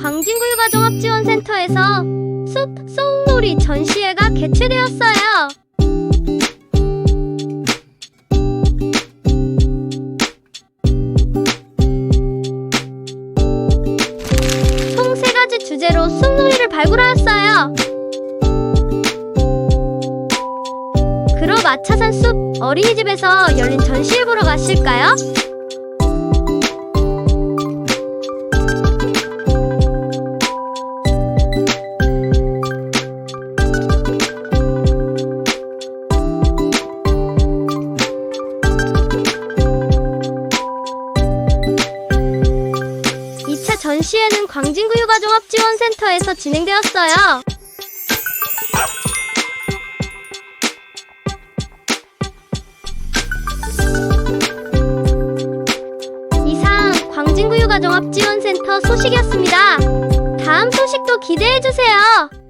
광진구유가종합지원센터에서 숲 소울놀이 전시회가 개최되었어요. 총 세 가지 주제로 숲놀이를 발굴하였어요. 그럼 마차산 숲 어린이집에서 열린 전시회 보러 가실까요? 전시회는 광진구유가종합지원센터에서 진행되었어요. 이상 광진구유가종합지원센터 소식이었습니다. 다음 소식도 기대해주세요.